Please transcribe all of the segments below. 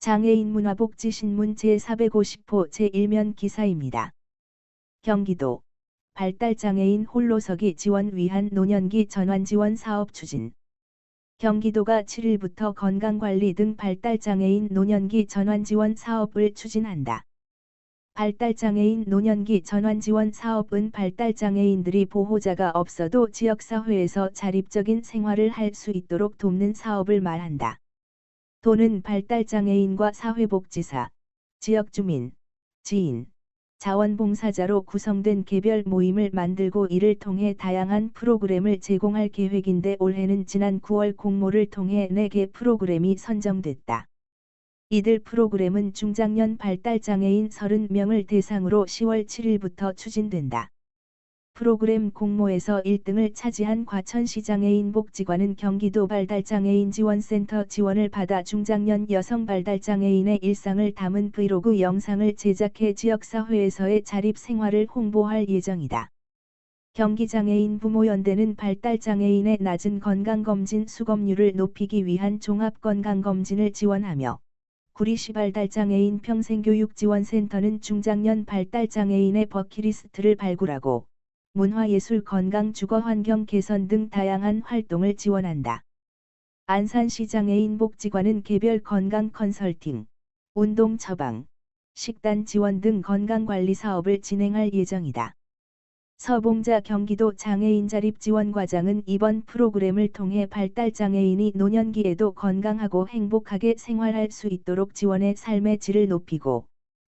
장애인 문화복지신문 제450호 제1면 기사입니다. 경기도 발달장애인 홀로서기 지원 위한 노년기 전환 지원 사업 추진 경기도가 7일부터 건강관리 등 발달장애인 노년기 전환 지원 사업을 추진한다. 발달장애인 노년기 전환 지원 사업은 발달장애인들이 보호자가 없어도 지역사회에서 자립적인 생활을 할 수 있도록 돕는 사업을 말한다. 도는 발달장애인과 사회복지사, 지역주민, 지인, 자원봉사자로 구성된 개별 모임을 만들고 이를 통해 다양한 프로그램을 제공할 계획인데 올해는 지난 9월 공모를 통해 4개 프로그램이 선정됐다. 이들 프로그램은 중장년 발달장애인 30명을 대상으로 10월 7일부터 추진된다. 프로그램 공모에서 1등을 차지한 과천시장애인 복지관은 경기도 발달장애인 지원센터 지원을 받아 중장년 여성 발달장애인의 일상을 담은 브이로그 영상을 제작해 지역사회에서의 자립 생활을 홍보할 예정이다. 경기장애인 부모연대는 발달장애인의 낮은 건강검진 수검률을 높이기 위한 종합건강검진을 지원하며 구리시 발달장애인 평생교육지원센터는 중장년 발달장애인의 버킷리스트를 발굴하고 문화예술 건강 주거 환경 개선 등 다양한 활동을 지원한다. 안산시 장애인 복지관은 개별 건강 컨설팅, 운동 처방, 식단 지원 등 건강관리 사업을 진행할 예정이다. 서봉자 경기도 장애인 자립 지원 과장은 이번 프로그램을 통해 발달 장애인이 노년기에도 건강하고 행복하게 생활할 수 있도록 지원해 삶의 질을 높이고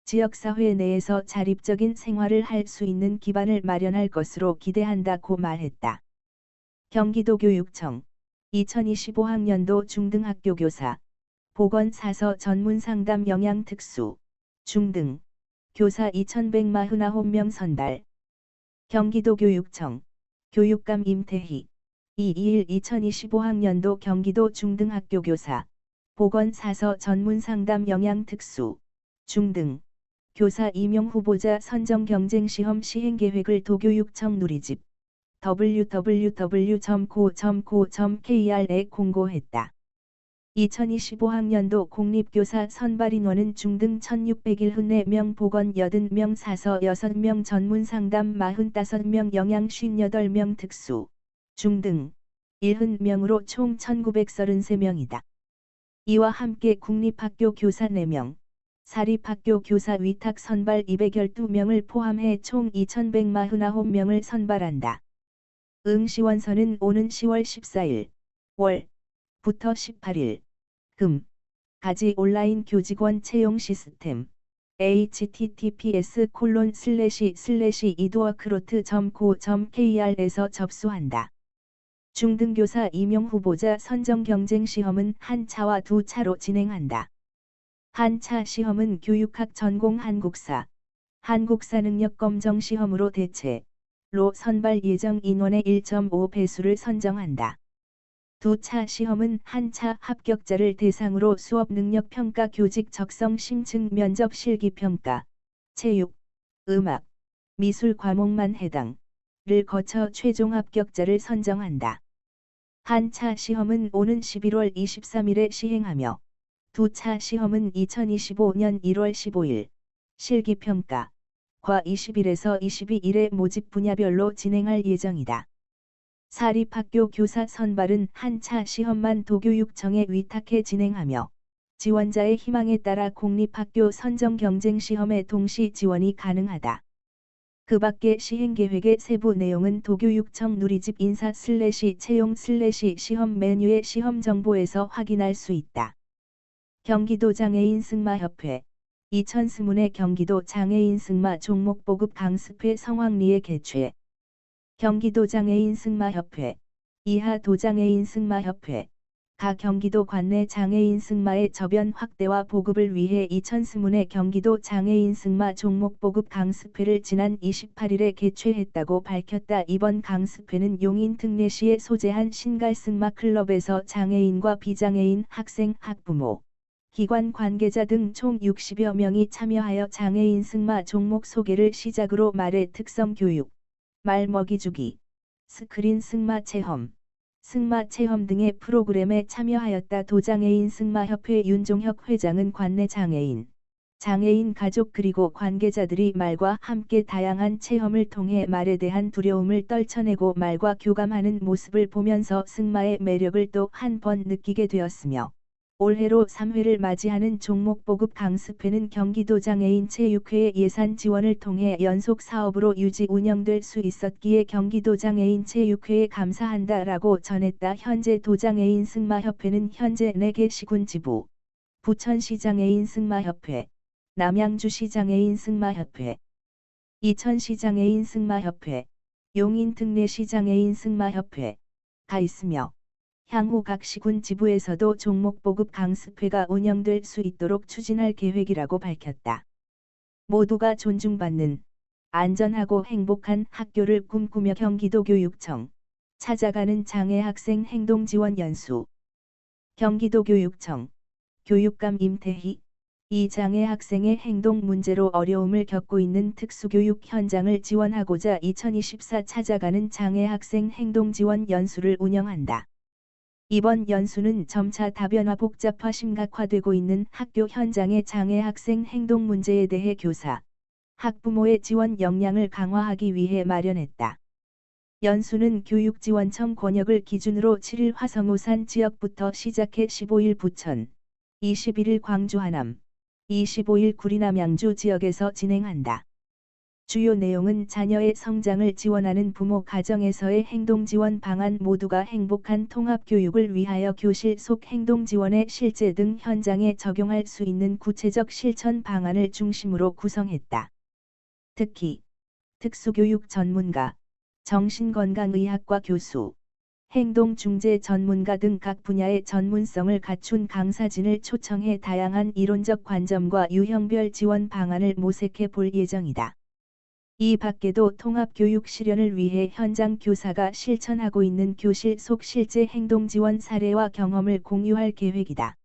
지역사회 내에서 자립적인 생활을 할 수 있는 기반을 마련할 것으로 기대한다고 말했다. 경기도 교육청 2025학년도 중등학교 교사 보건사서 전문상담 영양특수 중등 교사 2149명 선발 경기도 교육청 교육감 임태희 221 2025학년도 경기도 중등학교 교사 보건사서 전문상담 영양특수 중등 교사 임용 후보자 선정 경쟁 시험 시행 계획을 도교육청 누리집 www.co.co.kr에 공고했다. 2025학년도 공립교사 선발 인원은 중등 1601명 보건 80명 사서 6명 전문 상담 45명 영양 58명 특수 중등 70명으로 총 1933명이다. 이와 함께 국립학교 교사 4명, 사립학교 교사 위탁 선발 212명을 포함해 총 2149명을 선발한다. 응시원서는 오는 10월 14일 월부터 18일 금 가지 온라인 교직원 채용 시스템 https 콜론 슬래시 슬래시 이도어크로트.co.kr에서 접수한다. 중등교사 임용 후보자 선정 경쟁 시험은 한 차와 두 차로 진행한다. 한차 시험은 교육학 전공 한국사, 한국사 능력 검정 시험으로 대체 로 선발 예정 인원의 1.5배수를 선정한다. 두 차 시험은 한 차 합격자를 대상으로 수업 능력 평가 교직 적성 심층 면접 실기 평가, 체육, 음악, 미술 과목만 해당을 거쳐 최종 합격자를 선정한다. 한차 시험은 오는 11월 23일에 시행하며 두 차 시험은 2025년 1월 15일 실기평가 과 20일에서 22일에 모집 분야별로 진행할 예정이다. 사립학교 교사 선발은 한 차 시험만 도교육청에 위탁해 진행하며 지원자의 희망에 따라 공립학교 선정 경쟁 시험에 동시 지원이 가능하다. 그 밖의 시행계획의 세부 내용은 도교육청 누리집 인사 슬래시 채용 슬래시 시험 메뉴의 시험 정보에서 확인할 수 있다. 경기도 장애인 승마협회 2020의 경기도 장애인 승마 종목 보급 강습회 성황리에 개최 경기도 장애인 승마협회 이하 도장애인 승마협회 가 경기도 관내 장애인 승마의 저변 확대와 보급을 위해 2020의 경기도 장애인 승마 종목 보급 강습회를 지난 28일에 개최했다고 밝혔다. 이번 강습회는 용인 특례시에 소재한 신갈승마 클럽에서 장애인과 비장애인 학생 학부모 기관 관계자 등 총 60여 명이 참여하여 장애인 승마 종목 소개를 시작으로 말의 특성 교육, 말 먹이 주기, 스크린 승마 체험, 승마 체험 등의 프로그램에 참여하였다. 도장애인 승마협회 윤종혁 회장은 관내 장애인, 장애인 가족 그리고 관계자들이 말과 함께 다양한 체험을 통해 말에 대한 두려움을 떨쳐내고 말과 교감하는 모습을 보면서 승마의 매력을 또 한 번 느끼게 되었으며 올해로 3회를 맞이하는 종목 보급 강습회는 경기도 장애 인 체육회의 예산 지원을 통해 연속 사업으로 유지 운영될 수 있었기에 경기도 장애 인 체육회에 감사한다 라고 전했다. 현재 도장애인 승마협회는 현재 4개 시군 지부, 부천시 장애인 승마협회, 남양주시 장애인 승마협회, 이천시 장애인 승마협회, 용인 특례시 장애인 승마협회가 있으며 향후 각 시군 지부에서도 종목 보급 강습회가 운영될 수 있도록 추진할 계획이라고 밝혔다. 모두가 존중받는 안전하고 행복한 학교를 꿈꾸며 경기도 교육청 찾아가는 장애 학생 행동 지원 연수 경기도 교육청 교육감 임태희 이 장애 학생의 행동 문제로 어려움을 겪고 있는 특수교육 현장을 지원하고자 2024 찾아가는 장애 학생 행동 지원 연수를 운영한다. 이번 연수는 점차 다변화 복잡화 심각화되고 있는 학교 현장의 장애 학생 행동 문제에 대해 교사, 학부모의 지원 역량을 강화하기 위해 마련했다. 연수는 교육지원청 권역을 기준으로 7일 화성우산 지역부터 시작해 15일 부천, 21일 광주 하남, 25일 구리남 양주 지역에서 진행한다. 주요 내용은 자녀의 성장을 지원하는 부모 가정에서의 행동 지원 방안 모두가 행복한 통합 교육을 위하여 교실 속 행동 지원의 실제 등 현장에 적용할 수 있는 구체적 실천 방안을 중심으로 구성했다. 특히 특수교육 전문가, 정신건강의학과 교수, 행동중재 전문가 등 각 분야의 전문성을 갖춘 강사진을 초청해 다양한 이론적 관점과 유형별 지원 방안을 모색해 볼 예정이다. 이 밖에도 통합교육 실현을 위해 현장 교사가 실천하고 있는 교실 속 실제 행동 지원 사례와 경험을 공유할 계획이다.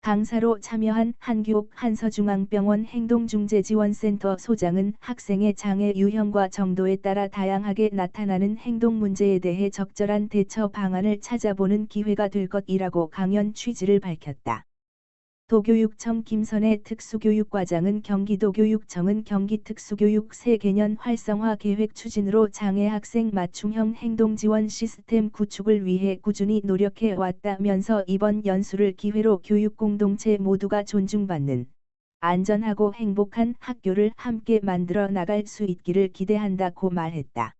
강사로 참여한 한교옥 한서중앙병원 행동중재지원센터 소장은 학생의 장애 유형과 정도에 따라 다양하게 나타나는 행동 문제에 대해 적절한 대처 방안을 찾아보는 기회가 될 것이라고 강연 취지를 밝혔다. 도교육청 김선의 특수교육과장은 경기도교육청은 경기특수교육 새 개년 활성화 계획 추진으로 장애 학생 맞춤형 행동 지원 시스템 구축을 위해 꾸준히 노력해 왔다면서 이번 연수를 기회로 교육 공동체 모두가 존중받는 안전하고 행복한 학교를 함께 만들어 나갈 수 있기를 기대한다고 말했다.